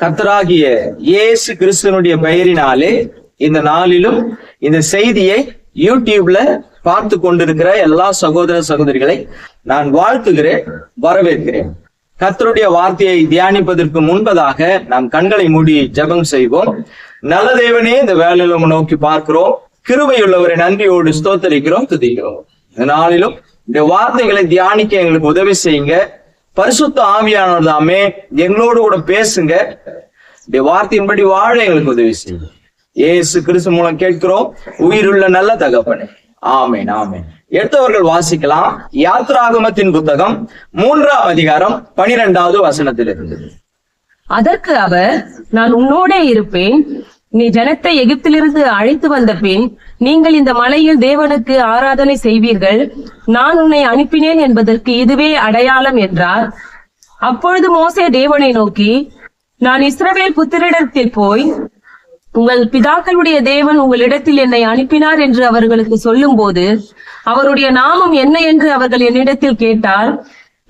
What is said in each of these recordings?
கர்த்தராகிய இயேசு கிறிஸ்தனுடைய பெயரினாலே இந்த நாளிலும் இந்த செய்தியை யூடியூப்ல பார்த்து கொண்டிருக்கிற எல்லா சகோதர சகோதரிகளை நான் வாழ்த்துகிறேன் வரவேற்கிறேன். கர்த்தருடைய வார்த்தையை தியானிப்பதற்கு முன்பதாக நாம் கண்களை மூடி ஜெபம் செய்வோம். நல்ல தேவனே இந்த வேலையில நோக்கி பார்க்கிறோம். கிருபையுள்ளவரை நன்றியோடு ஸ்தோத்தரிக்கிறோம் துதிக்கிறோம். இந்த நாளிலும் இந்த வார்த்தைகளை தியானிக்க எங்களுக்கு உதவி செய்யுங்க. பரிசுத்த ஆவியானவர் தாமே எங்களோடு கூட பேசுங்க. வார்த்தையின்படி வாழ எங்களுக்கு உதவி செய்யுங்க. இயேசு கிறிஸ்து மூலம் கேட்கிறோம். உயிருள்ள நல்ல தகப்பனே. ஆமேன் ஆமேன். எடுத்தவர்கள் வாசிக்கலாம். யாத்ராகமத்தின் புத்தகம் மூன்றாம் அதிகாரம் பனிரெண்டாவது வசனத்தில் இருந்தது அதற்கு அவர் நான் உன்னோடே இருப்பேன். நீ ஜனத்தை எகிப்திலிருந்து அழைத்து வந்த பின் நீங்கள் இந்த மலையில் தேவனுக்கு ஆராதனை செய்வீர்கள். நான் உன்னை அனுப்பினேன் என்பதற்கு இதுவே அடையாளம் என்றார். அப்பொழுது மோசே தேவனை நோக்கி நான் இஸ்ரவேல் புத்திரிடத்தில் போய் உங்கள் பிதாக்களுடைய தேவன் உங்களிடத்தில் என்னை அனுப்பினார் என்று அவர்களுக்கு சொல்லும் போது அவருடைய நாமம் என்ன என்று அவர்கள் என்னிடத்தில் கேட்டால்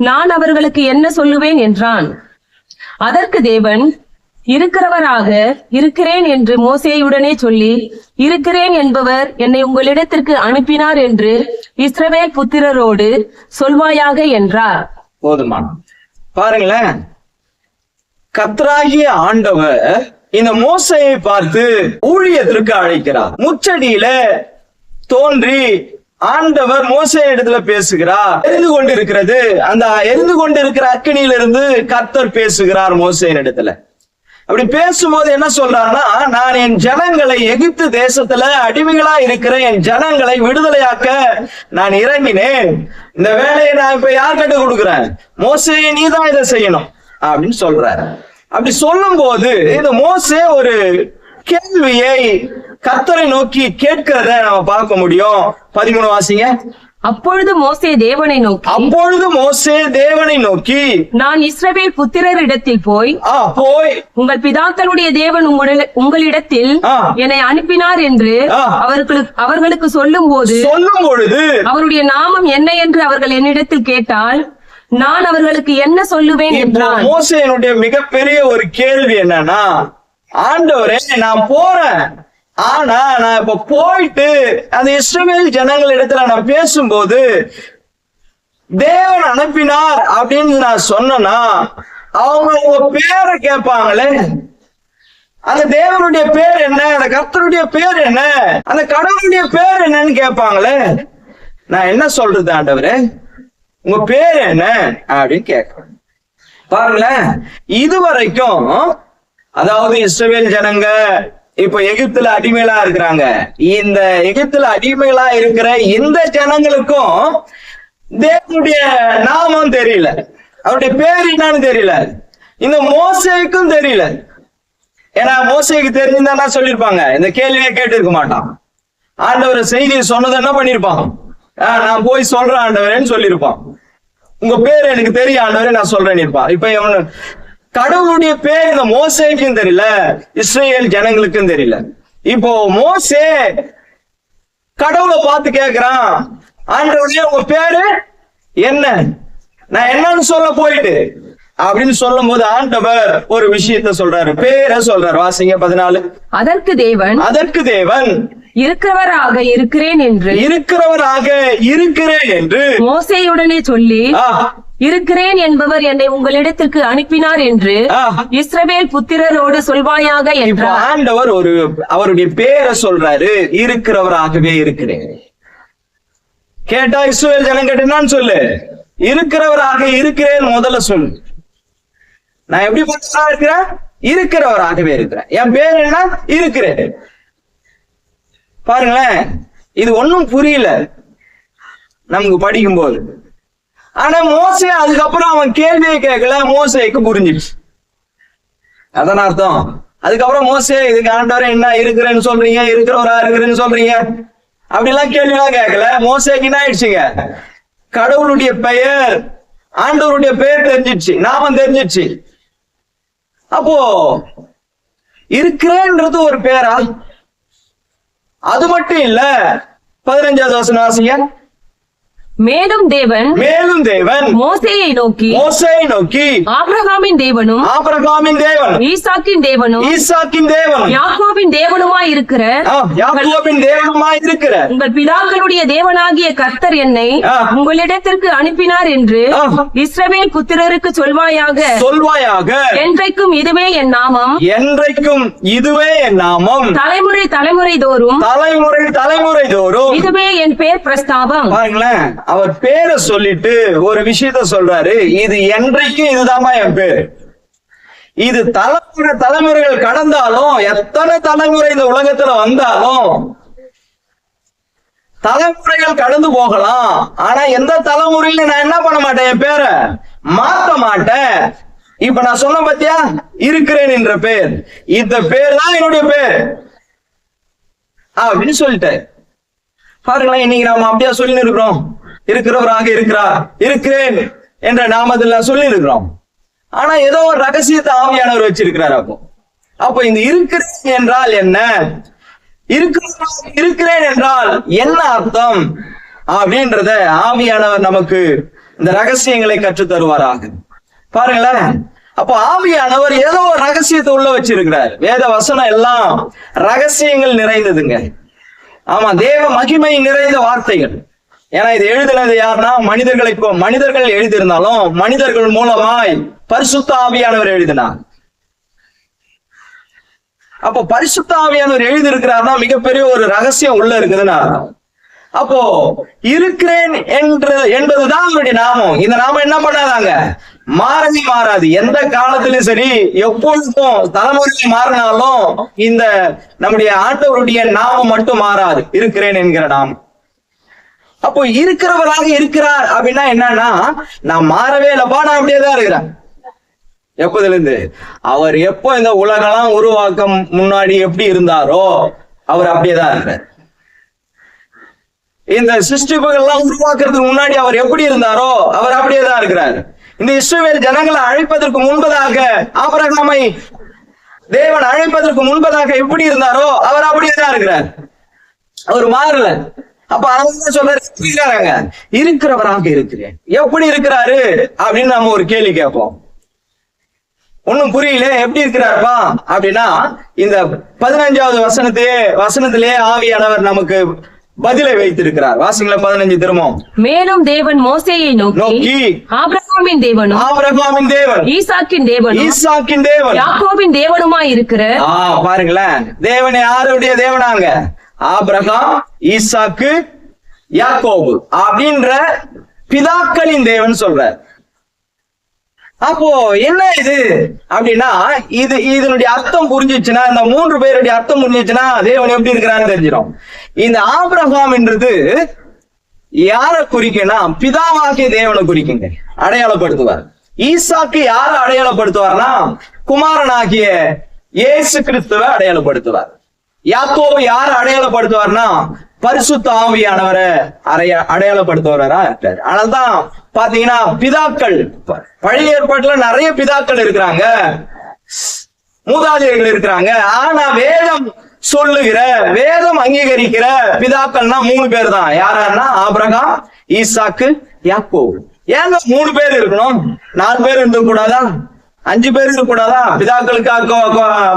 நான் அவர்களுக்கு என்ன சொல்லுவேன் என்றான். அதற்கு தேவன் இருக்கிறவராக இருக்கிறேன் என்று மோசேயுடனே சொல்லி இருக்கிறேன் என்பவர் என்னை உங்களிடத்திற்கு அனுப்பினார் என்று இஸ்ரவேல் புத்திரரோடு சொல்வாயாக என்றார். போதுமான பாருங்களேன். கத்ராகிய ஆண்டவர் இந்த மோசையை பார்த்து ஊழியத்திற்கு அழைக்கிறார். முச்சடியில தோன்றி ஆண்டவர் மோசை இடத்துல பேசுகிறார். எரிந்து கொண்டிருக்கிறது. அந்த எரிந்து கொண்டிருக்கிற அக்கினியிலிருந்து கர்த்தர் பேசுகிறார் மோசையின் இடத்துல. அப்படி பேசும்போது என்ன சொல்றாருன்னா நான் என் ஜனங்களை எகிப்து தேசத்துல அடிமைகளா இருக்கிற என் ஜனங்களை விடுதலையாக்க நான் இறங்கினேன். இந்த வேலையை நான் இப்ப யார் கட்டு கொடுக்குறேன்? மோசையை நீதான் இதை செய்யணும் அப்படின்னு சொல்றாரு. அப்படி சொல்லும் போது இந்த மோசே ஒரு கேள்வியை கர்த்தரை நோக்கி கேட்கிறத நம்ம பார்க்க முடியும். பதிமூணு வாசிங்க. அப்பொழுது மோசே தேவனை நோக்கி அப்பொழுது மோசே தேவனை நோக்கி நான் இஸ்ரவேல் புத்திரரிடத்தில் போய் ஆ போய். உங்கள் பிதாக்களுடைய தேவன் உங்களிட- உங்களிடத்தில். என்னை அனுப்பினார் என்று. அவர்களுக்கு அவர்களுக்கு சொல்லும் போது சொல்லும் பொழுது அவருடைய நாமம் என்ன என்று அவர்கள் என்னிடத்தில் கேட்டால் நான் அவர்களுக்கு என்ன சொல்லுவேன் என்றான். மோசேனுடைய மிகப்பெரிய ஒரு கேள்வி என்னன்னா ஆண்டவரே நான் போறேன். ஆனா நான் இப்ப போயிட்டு அந்த இஸ்ரவேல் ஜனங்கள் இடத்துல நான் பேசும்போது தேவன் அனுப்பினார் அப்படின்னு நான் சொன்னேன்னா அவங்க உங்க பேரை கேட்பாங்களே. அந்த தேவனுடைய பேர் என்ன? அந்த கர்த்தருடைய பேர் என்ன? அந்த கடவுளுடைய பேர் என்னன்னு கேட்பாங்களே. நான் என்ன சொல்றது ஆண்டவரு? உங்க பேர் என்ன? அப்படின்னு கேட்கிறேன். பாருங்களேன் இதுவரைக்கும் அதாவது இஸ்ரவேல் ஜனங்க இப்ப எகிப்துல அடிமைகளா இருக்கிறாங்க. இந்த எகிப்துல அடிமைகளா இருக்கிற இந்த ஜனங்களுக்கும் தேவனுடைய நாமம் தெரியல. அவருடைய பேர் என்னன்னு தெரியல. இந்த மோசைக்கும் தெரியல. ஏன்னா மோசைக்கு தெரிஞ்சிருந்தா சொல்லிருப்பாங்க? இந்த கேள்வியை கேட்டு இருக்க மாட்டான். ஆண்டவர் செய்தி சொன்னது என்ன பண்ணிருப்பான்? ஆஹ் நான் போய் சொல்றேன் ஆண்டவரேன்னு சொல்லியிருப்பான் உங்க பேர் எனக்கு தெரியும் ஆண்டவரே நான் சொல்றேன் இருப்பான். இப்ப கடவுளுடைய பேர் இந்த மோசேக்கும் தெரியல இஸ்ரேல் ஜனங்களுக்கும் தெரியல. இப்போ மோசே கடவுளை பார்த்து கேக்குறான் ஆண்டவரே உங்க பேரு என்ன? நான் என்னன்னு சொல்ல போயிட்டு. அப்படின்னு சொல்லும் போது ஆண்டவர் ஒரு விஷயத்த சொல்றாரு. பேரை சொல்றாரு. வாசிங்க பதினாலு. அதற்கு தேவன் அதற்கு தேவன் இருக்கிறவராக இருக்கிறேன் என்று இருக்கிறவராக இருக்கிறேன் என்று மோசேயுடனே சொல்லி இருக்கிறேன் என்பவர் என்னை உங்களிடத்திற்கு அனுப்பினார் என்று. இஸ்ரவேல் புத்திரரோடு சொல்வாயாக என்றார். ஆண்டவர் ஒரு அவருடைய பேரை சொல்றாரு இருக்கிறவராகவே இருக்கிறேன். கேட்டா இஸ்ரவேல் ஜனம் கேட்டேன்னு சொல்லு? இருக்கிறவராக இருக்கிறேன் முதல்ல சொல்லு. நான் எப்படி பார்த்தா இருக்கிறேன்? இருக்கிறவராகவே இருக்கிறேன். என் பேர் என்ன இருக்கிறேன். பாருங்களேன் இது ஒண்ணும் புரியல. நமக்கு படிக்கும்போது. ஆனா மோசே அதுக்கப்புறம் அவன் கேள்வியை கேட்கல மோசேக்கு புரிஞ்சிடுச்சு. அதான் அர்த்தம். அதுக்கப்புறம் மோசே இதுக்கு ஆண்டவரே என்ன இருக்கிறேன்னு சொல்றீங்க இருக்கிறவரா இருக்கிறேன்னு சொல்றீங்க? அப்படிலாம் கேள்விலாம் கேட்கல. மோசேக்கு என்ன ஆயிடுச்சுங்க? கடவுளுடைய பெயர் ஆண்டவருடைய பெயர் தெரிஞ்சிடுச்சு நாமம் தெரிஞ்சிடுச்சு. அப்போ இருக்கிறேன்றது ஒரு பேரா? அது மட்டும் இல்ல பதினஞ்சாவது வசனம் வாசிங்க. மேலும் தேவன் மேலும் தேவன் மோசேயை நோக்கி மோசையை நோக்கி ஆபிரகாமின் தேவனும் ஆபிரகாமின் தேவன் ஈசாக்கின் தேவனும் ஈசாக்கின் தேவன் யாக்கோபின் தேவனுமாய் இருக்கிற யாக்கோபின் தேவனுமாய் இருக்கிற உங்கள் பிதாக்களுடைய தேவனாகிய கர்த்தர் என்னை. உங்களிடத்திற்கு அனுப்பினார் என்று. இஸ்ரவேல் புத்திரருக்கு சொல்வாயாக. சொல்வாயாக. என்றைக்கும் இதுவே என் நாமம். என்றைக்கும் இதுவே என் நாமம். தலைமுறை தலைமுறை தோறும் தலைமுறை தலைமுறை தோறும். இதுவே என் பேர் பிரஸ்தாபம். பாருங்களேன். அவர் பேரை சொல்லிட்டு ஒரு விஷயத்த சொல்றாரு. இது என்றைக்கும் இதுதாம்மா என் பேரு. இது தலைமுறை தலைமுறைகள் கடந்தாலும் எத்தனை தலைமுறை இந்த உலகத்துல வந்தாலும் தலைமுறைகள் கடந்து போகலாம். ஆனா எந்த தலைமுறையில நான் என்ன பண்ண மாட்டேன் என் பேரை? மாத்த மாட்டேன். இப்ப நான் சொன்ன பத்தியா? இருக்கிறேன் என்ற பேர். இந்த பேர் தான் என்னுடைய பேர். அப்படின்னு சொல்லிட்டேன் பாருங்களேன் இன்னைக்கு நாம அப்படியா சொல்லி இருக்கிறோம். இருக்கிறவராக இருக்கிறார். இருக்கிறேன் என்ற நாமத்தில் சொல்லி இருக்கிறோம் ஆனா ஏதோ ஒரு ரகசியத்தை ஆவியானவர் வச்சிருக்கிறார் அப்போ. அப்போ இந்த இருக்கிறேன் என்றால் என்ன? இருக்கிறேன் என்றால் என்ன அர்த்தம்? அப்படின்றத ஆவியானவர் நமக்கு இந்த ரகசியங்களை கற்றுத் தருவாராக. பாருங்களேன். அப்போ ஆவியானவர் ஏதோ ஒரு ரகசியத்தை உள்ள வச்சிருக்கிறார். வேத வசனம் எல்லாம் ரகசியங்கள் நிறைந்ததுங்க. ஆமா தேவ மகிமை நிறைந்த வார்த்தைகள். ஏன்னா இது எழுதுனது யாருன்னா மனிதர்களை இப்போ மனிதர்கள் எழுதியிருந்தாலும் மனிதர்கள் மூலமாய் பரிசுத்த ஆவியானவர் எழுதினார். அப்போ பரிசுத்த ஆவியானவர் எழுதியிருக்கிறார்னா மிகப்பெரிய ஒரு ரகசியம் உள்ள இருக்குதுன்னு அர்த்தம். அப்போ இருக்கிறேன் என்று என்பதுதான் அவருடைய நாமம். இந்த நாமம் என்ன பண்ணாதாங்க? மாறவே மாறாது. எந்த காலத்திலும் சரி எப்பொழுதும் தலைமுறை மாறினாலும் இந்த நம்முடைய ஆண்டவருடைய நாமம் மட்டும் மாறாது. இருக்கிறேன் என்கிற நாமம். அப்போ இருக்கிறவராக இருக்கிறார் அப்படின்னா என்னன்னா நான் மாறவே இல்லப்பா நான் அப்படியே தான் இருக்கிறேன். எப்பதுல இருந்து அவர் எப்போ இந்த உலகெல்லாம் உருவாக்கம் முன்னாடி எப்படி இருந்தாரோ அவர் அப்படியே தான் இருக்கிறார். இந்த சிருஷ்டிப்புகள்லாம் உருவாக்குறதுக்கு முன்னாடி அவர் எப்படி இருந்தாரோ அவர் அப்படியே தான் இருக்கிறார். இந்த இஸ்ரேல் ஜனங்களை அழைப்பதற்கு முன்பதாக ஆபரகமை தேவன் அழைப்பதற்கு முன்பதாக எப்படி இருந்தாரோ அவர் அப்படியே தான் இருக்கிறார். அவர் மாறல. அப்ப எப்படி இருக்கிறாங்க இருக்கிறவராக இருக்கிறேன். எப்படி இருக்கிறாரு? அப்படின்னு நம்ம ஒரு கேள்வி கேட்போம். ஒண்ணும் புரியல எப்படி இருக்கிறாருப்பா? அப்படின்னா இந்த பதினஞ்சாவது வசனத்திலே ஆவியானவர் நமக்கு பதிலை வைத்திருக்கிறார். வாசிங்கள பதினஞ்சு திரும்பவும். மேலும் தேவன் மோசேயை நோக்கி ஆபிரகாமின் தேவனும் ஆபிரகாமின் தேவன் ஈசாக்கின் தேவனும் ஈசாக்கின் தேவன். யாக்கோபின் தேவனுமாய் இருக்கிற பாருங்களேன் தேவன் யாருடைய தேவனாங்க. ஆபிரகாம் ஈசாக்கு யாக்கோபு அப்படின்ற பிதாக்களின் தேவன் சொல்றார். அப்போ என்ன இது? அப்படின்னா இது இதனுடைய அர்த்தம் புரிஞ்சிச்சுன்னா இந்த மூன்று பேருடைய அர்த்தம் புரிஞ்சிச்சுன்னா தேவன் எப்படி இருக்கிறான்னு தெரிஞ்சிடும். இந்த ஆபிரகாம் என்றது யாரை குறிக்குன்னா பிதாவாகிய தேவனை குறிக்குங்க அடையாளப்படுத்துவார். ஈசாக்கு யார அடையாளப்படுத்துவார்னா குமாரனாகிய இயேசு கிறிஸ்துவ அடையாளப்படுத்துவார். யாக்கோபு யார் அடையாளப்படுத்துவார்னா? பரிசுத்த ஆவியானவரை அறைய அடையாளப்படுத்துவாரா? இருக்காரு அதனால்தான் பாத்தீங்கன்னா பிதாக்கள் பழைய ஏற்பாட்டுல நிறைய பிதாக்கள் இருக்கிறாங்க. மூதாதையர்கள் இருக்கிறாங்க. ஆனா வேதம் சொல்லுகிற வேதம் அங்கீகரிக்கிற பிதாக்கள்னா மூணு பேர் தான் யாராருன்னா ஆபிரகாம் ஈசாக்கு யாக்கோபு. ஏங்க மூணு பேர் இருக்கணும். நாலு பேர் இருக்க கூடாதா அஞ்சு பேர் இருக்க கூடாதா பிதாக்களுக்கு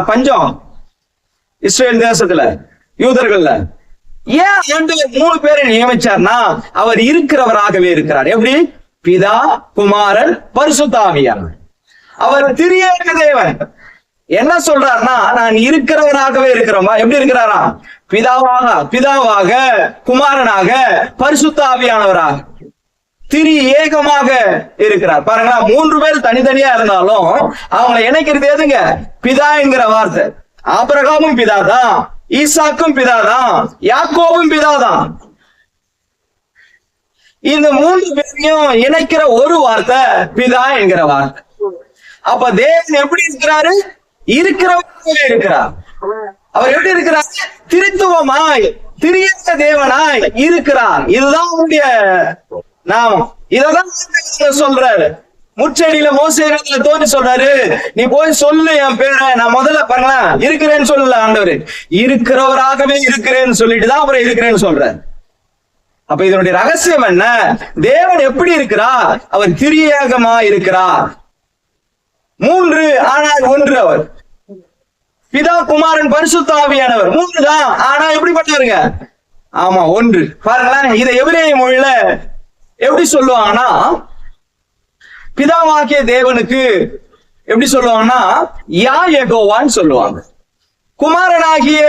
பஞ்சம். இஸ்ரேல் தேசத்துல யூதர்கள்ல. ஏன் ஆண்டவர் மூணு பேரை நியமிச்சார்னா அவர் இருக்கிறவராகவே இருக்கிறார். எப்படி? பிதா குமாரன் பரிசுத்தாமியார் அவர் திரியேக தேவன். என்ன சொல்றாருன்னா நான் இருக்கிறவராகவே இருக்கிறோமா எப்படி இருக்கிறாரா? பிதாவாக பிதாவாக குமாரனாக பரிசுத்தாவியானவராக திரி ஏகமாக இருக்கிறார். பாருங்களா மூன்று பேர் தனித்தனியா இருந்தாலும் அவங்களை இணைக்கிறது எதுங்க? பிதா என்கிற வார்த்தை. ஆபிரகாமும் பிதா தான் ஈசாக்கும் பிதா தான் யாக்கோவும் பிதா தான் இந்த மூன்று பேரையும் இணைக்கிற ஒரு வார்த்தை பிதா என்கிற வார்த்தை. அப்ப தேவன் எப்படி இருக்கிறாரு? இருக்கிறவராகவே இருக்கிறார். அவர் எப்படி இருக்கிறார்? திருத்துவமாய் திரியத்த தேவனாய் இருக்கிறார். இதுதான் அவருடைய நாமம். இததான் சொல்றாரு. முச்செடியில மோசையில தோன்றி சொல்றாரு நீ போய் சொல்லு என் பேரை நான் முதல்ல பண்ணலாம். இருக்கிறேன்னு சொல்லல ஆண்டவர். இருக்கிறவராகவே இருக்கிறேன்னு சொல்லிட்டு தான் அவரை இருக்கிறேன்னு சொல்றாரு. அப்ப இதனுடைய ரகசியம் என்ன? தேவன் எப்படி இருக்கிறா? அவர் திரியேகமா இருக்கிறா. மூன்று ஆனால் ஒன்று அவர். பிதா குமாரன் பரிசுத்தாவியானவர் மூன்று தான். ஆனா எப்படிப்பட்டவருங்க? ஆமா ஒன்று. பாருங்களேன் இதை எவரே மொழியில எப்படி சொல்லுவாங்கன்னா பிதாவாகிய தேவனுக்கு எப்படி சொல்லுவாங்கன்னா யா எகோவான்னு சொல்லுவாங்க. குமாரனாகிய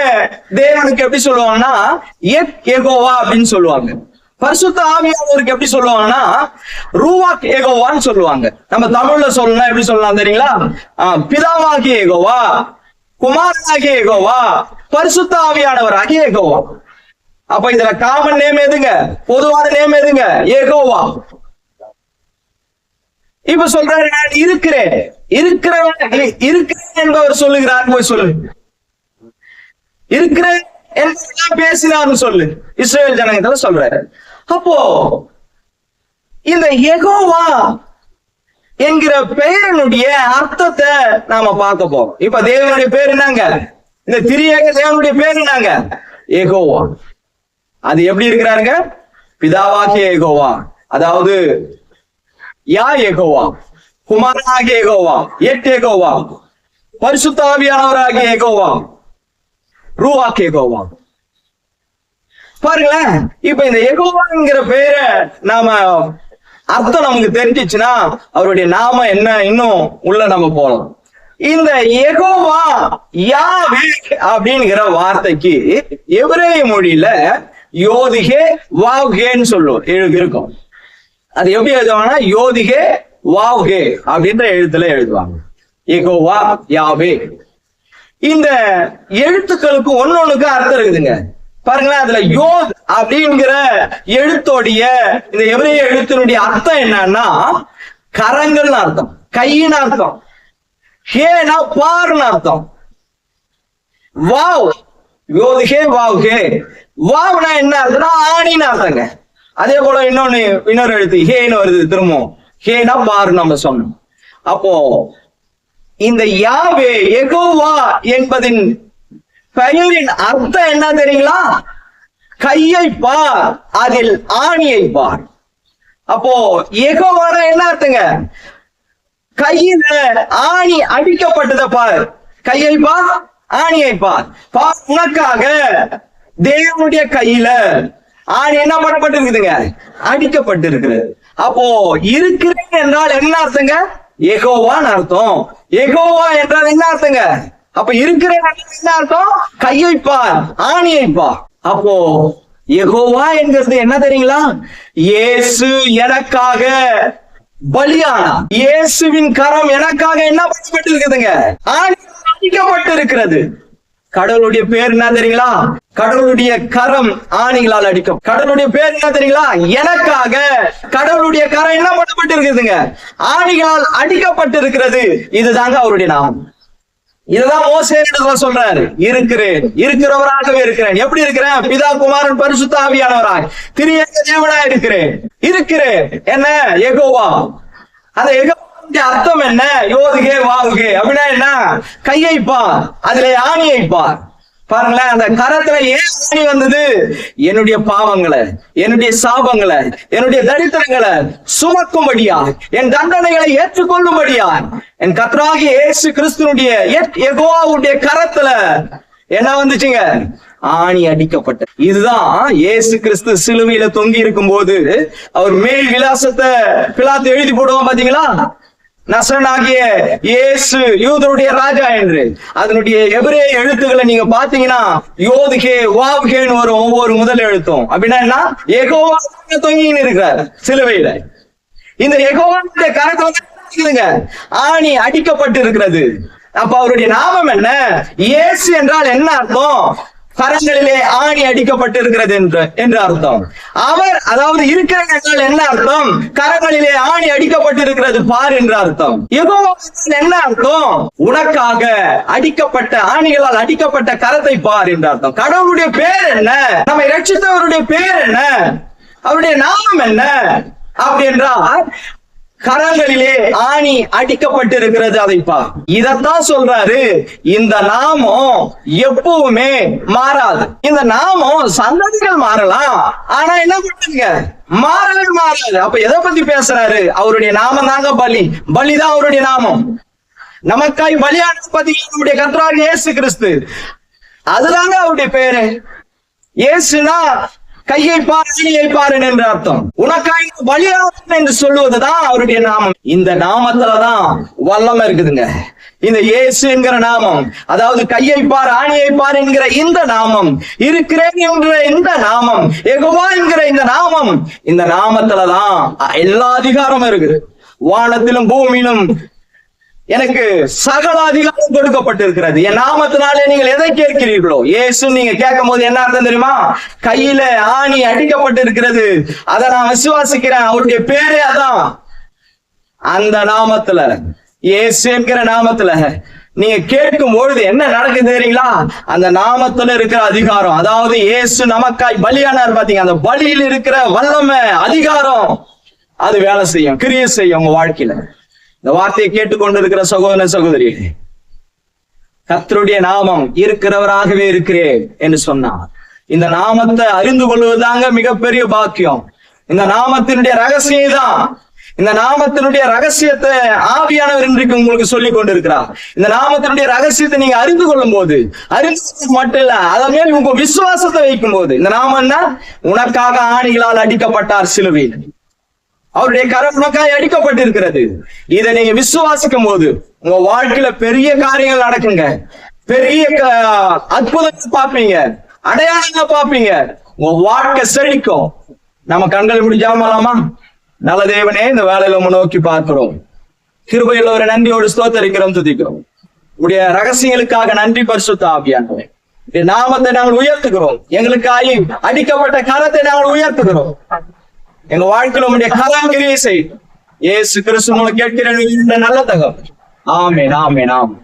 தேவனுக்கு எப்படி சொல்லுவாங்கன்னா எக் எகோவா அப்படின்னு சொல்லுவாங்க. பரிசுத்த ஆவியானவருக்கு எப்படி சொல்லுவாங்கன்னா ரூவாக் ஏகோவான்னு சொல்லுவாங்க. நம்ம தமிழ்ல சொல்லலாம் எப்படி சொல்லலாம் தெரியுங்களா? ஆஹ், பிதாவாகிய ஏகோவா குமாரனாகிய ஏகோவா பரிசுத்த ஆவியானவராகிய ஏகோவா அப்ப இதுல காமன் நேம் எதுங்க? பொதுவான நேம் எதுங்க? ஏகோவா இப்ப சொல்றாரு நான் இருக்கிறேன். இருக்கிறவன் இருக்கிறேன் என்பவர் சொல்லுகிறார். போய் சொல்லு. இருக்கிறேன் என்பதெல்லாம் சொல்லு. இஸ்ரேல் ஜனகத்துல சொல்றாரு. அப்போ இந்த எகோவா என்கிற பெயரினுடைய அர்த்தத்தை நாம பார்க்க போறோம். இப்ப தேவனுடைய பேர் என்னங்க? இந்த திரியேக தேவனுடைய பேர் என்னங்க? ஏகோவா அது எப்படி இருக்கிறாருங்க? பிதாவாகிய ஏகோவா அதாவது யா ஏகோவாம் குமாரனாகிய ஏகோவாம் எட் ஏகோவாம் பரிசுத்தாவியானவராக ஏகோவாம் ரூவாக் ஏகோவாம் பாருங்களேன் இப்ப இந்த எகோவாங்கிற பேரை நாம அர்த்தம் நமக்கு தெரிஞ்சிச்சுன்னா அவருடைய நாம என்ன இன்னும் உள்ள நம்ம போலாம். இந்த எகோவா யாவே அப்படிங்கிற வார்த்தைக்கு எவரே மொழியில யோதிகே வாவ்கேன்னு சொல்லுவோம் இருக்கும் அது எப்படி எழுதுவாங்கன்னா யோதிகே வாவ்ஹே அப்படின்ற எழுத்துல எழுதுவாங்க. Jehovah Yahweh. இந்த எழுத்துக்களுக்கு ஒன்னொன்னுக்கு அர்த்தம் இருக்குதுங்க. பாருங்களேன் அதுல யோத் அப்படிங்கிற எழுத்தோடைய இந்த எவரைய எழுத்தினுடைய அர்த்தம் என்னன்னா கரங்கள்னு அர்த்தம் கையின் அர்த்தம் ஹேனா பார்னு அர்த்தம். வாவ் யோதிகே வாவ் ஹே வாவ்னா என்ன அர்த்தம்னா ஆணின்னு அர்த்தங்க. அதே போல இன்னொன்னு இன்னொரு எழுத்து ஹேன்னு வருது திரும்பவும். ஹேனா பார் நம்ம சொன்னோம். அப்போ இந்த யாவே எகோவா என்பதின் பெயரின் அர்த்தம் என்ன தெரியுங்களா? கையை பார் அதில் ஆணியை பார். அப்போ எகோவானா என்ன அர்த்தங்க? கையில ஆணி அடிக்கப்பட்டத பார். கையை பார் ஆணியை பார். பார் உனக்காக தேவனுடைய கையில ஆணி என்ன பண்ணப்பட்டிருக்குதுங்க? அடிக்கப்பட்டிருக்கிறது. அப்போ இருக்கிறேன் என்றால் என்ன அர்த்தங்க? எகோவான்னு அர்த்தம். எகோவா என்றால் என்ன அர்த்தங்க? அப்ப இருக்கிறேன் என்ன அர்த்தம்? கையை பார் ஆணியை பார் அப்போ எகோவா என்கிறது என்ன தெரியுங்களா? இயேசு எனக்காக பலியானா இயேசுவின் கரம் எனக்காக என்ன பண்ணப்பட்டு இருக்குதுங்க அடிக்கப்பட்டு இருக்கிறது கடவுளுடைய பேர் என்ன தெரியுங்களா? கடவுளுடைய கரம் ஆணிகளால் அடிக்கும். கடவுளுடைய பேர் என்ன தெரியுங்களா? எனக்காக. கடவுளுடைய கரம் என்ன பண்ணப்பட்டு இருக்குதுங்க ஆணிகளால் அடிக்கப்பட்டு இருக்கிறது இதுதாங்க அவருடைய நாமம். இதுதான் மோசேன்னு சொல்றாரு? இருக்கிறேன். இருக்கிறவராகவே இருக்கிறேன். எப்படி இருக்கிறேன்? பிதா குமாரன் பரிசுத்த ஆவியானவராய். திரியேக தேவனா இருக்கிறேன். இருக்கிறேன். என்ன? எகோவா அந்த எகோ அர்த்தம் என்ன? யோதுகே வாவுகே அப்படின்னா என்ன? கையைப்பா. அதுல ஆணியை பாருங்களேன் அந்த கரத்துல ஏன் ஆணி வந்தது? என்னுடைய பாவங்களை என்னுடைய சாபங்களை என்னுடைய தரித்திரங்களை சுமக்கும்படியா? என் தண்டனைகளை ஏற்றுக்கொள்ளும்படியா? என் கத்ராகி ஏசு கிறிஸ்துனுடைய எகோவாவுடைய கரத்துல என்ன வந்துச்சுங்க? ஆணி அடிக்கப்பட்ட. இதுதான் ஏசு கிறிஸ்து சிலுவையில தொங்கி இருக்கும் போது அவர் மேல் விலாசத்தை பிளாத்து எழுதி போடுவான் பாத்தீங்களா? நசனாகிய இயேசு யூதருடைய ராஜா என்று. அதனுடைய எவரே எழுத்துக்களை நீங்க பாத்தீங்கன்னா யோதுகே வாவுகேன்னு வரும் ஒவ்வொரு முதல் எழுத்தும். அப்படின்னா என்ன? எகோவா தொங்கின்னு இருக்கிறார் சிலுவையில. இந்த எகோவானுடைய கரத்தை வந்து ஆணி அடிக்கப்பட்டு இருக்கிறது அப்ப அவருடைய நாமம் என்ன? இயேசு என்றால் என்ன அர்த்தம்? கரங்களிலே ஆணி அடிக்கப்பட்டிருக்கிறது என்று என்று அர்த்தம். அவர் அதாவது இருக்கிற என்றால் என்ன அர்த்தம்? கரங்களிலே ஆணி அடிக்கப்பட்டிருக்கிறது பார் என்று அர்த்தம். யெகோவா என்ன அர்த்தம்? உனக்காக அடிக்கப்பட்ட ஆணிகளால் அடிக்கப்பட்ட கரத்தை பார் என்று அர்த்தம். கடவுளுடைய பேர் என்ன? நம்மை ரட்சித்தவருடைய பேர் என்ன? அவருடைய நாமம் என்ன? அப்படி என்றால் கரங்களிலே ஆணி அடிக்கப்பட்டிருக்கிறது அதைப்பா இதத்தான் சொல்றாரு. இந்த நாமம் எப்பவுமே மாறாது. இந்த நாமம் சந்ததிகள் மாறலாம். ஆனா என்ன பண்ணுங்க? மாறவே மாறாது. அப்ப எதை பத்தி பேசுறாரு? அவருடைய நாமம் தாங்க பலி. பலிதான் அவருடைய நாமம். நமக்காய் பலியானது பத்தி நம்முடைய கர்த்தராகிய இயேசு கிறிஸ்து. அதுதாங்க அவருடைய பேரு. இயேசுனா கையை பாரு அணியை பாரு என்று அர்த்தம். உனக்காய் வழியாகும் என்று சொல்லுவதுதான் அவருடைய நாமம். இந்த நாமத்துலதான் வல்லமை இருக்குதுங்க. இந்த இயேசு என்கிற நாமம் அதாவது கையை பார் ஆணியை பார் என்கிற இந்த நாமம் இருக்கிறேன் என்கிற இந்த நாமம் எகுவா என்கிற இந்த நாமம் இந்த நாமத்துலதான் எல்லா அதிகாரமும் இருக்குது. வானத்திலும் பூமியிலும் எனக்கு சகல அதிகாரம் கொடுக்கப்பட்டிருக்கிறது. என் நாமத்தினாலே நீங்கள் எதை கேட்கிறீர்களோ? ஏசு நீங்க கேட்கும் போது என்ன அர்த்தம் தெரியுமா? கையில ஆணி அடிக்கப்பட்டிருக்கிறது. அதை நான் விசுவாசிக்கிறேன். அவருடைய பேரே அதான். அந்த நாமத்துல. ஏசு என்கிற நாமத்துல. நீங்க கேட்கும் பொழுது என்ன நடக்குது தெரியுங்களா? அந்த நாமத்துல இருக்கிற அதிகாரம். அதாவது ஏசு நமக்காய் பலியானார் பாத்தீங்க அந்த பலியில் இருக்கிற வல்லமை அதிகாரம். அது வேலை செய்யும். கிரியை செய்யும் உங்க வாழ்க்கையில. இந்த வார்த்தையை கேட்டுக்கொண்டிருக்கிற சகோதர சகோதரி கத்தருடைய நாமம் இருக்கிறவராகவே இருக்கிறேன் என்று சொன்னார். இந்த நாமத்தை அறிந்து கொள்வதுதாங்க மிகப்பெரிய பாக்கியம். இந்த நாமத்தினுடைய ரகசியம் தான் இந்த நாமத்தினுடைய ரகசியத்தை ஆவியானவர் இன்றைக்கு உங்களுக்கு சொல்லிக் கொண்டிருக்கிறார். இந்த நாமத்தினுடைய ரகசியத்தை நீங்க அறிந்து கொள்ளும் போது அறிந்து மட்டும் இல்ல அதன் மேல் உங்க விசுவாசத்தை வைக்கும் போது இந்த நாமம் என்ன? உனக்காக ஆணிகளால் அடிக்கப்பட்டார் சிலுவையில். அவருடைய கரம் உனக்காய் அடிக்கப்பட்டிருக்கிறது. இதை நீங்க விசுவாசிக்கும் போது உங்க வாழ்க்கையில பெரிய காரியங்கள் நடக்குங்க. பெரிய க- அற்புதத்தை பார்ப்பீங்க. அடையாளங்களை பார்ப்பீங்க. உங்க வாழ்க்கை செழிக்கும். நம்ம கண்கள் முடிஞ்சாமலாமா நல்ல தேவனே இந்த வேலையில நம்ம நோக்கி பார்க்கிறோம். கிருபையில் ஒரு நன்றியோடு ஸ்தோத்தரிக்கிறோம் துதிக்கிறோம். உடைய ரகசியங்களுக்காக நன்றி பரிசுத்த ஆவியானவரே. நாமத்தை நாங்கள் உயர்த்துகிறோம். எங்களுக்காக அடிக்கப்பட்ட கரத்தை நாங்கள் உயர்த்துகிறோம். எங்க வாழ்க்கையில உங்களுடைய கலாங்கிரியை செய் ஏசு கிறிஸ்து மூலம் கேட்கிறேன். நல்ல தகவல் ஆமென் ஆமென் ஆமென்.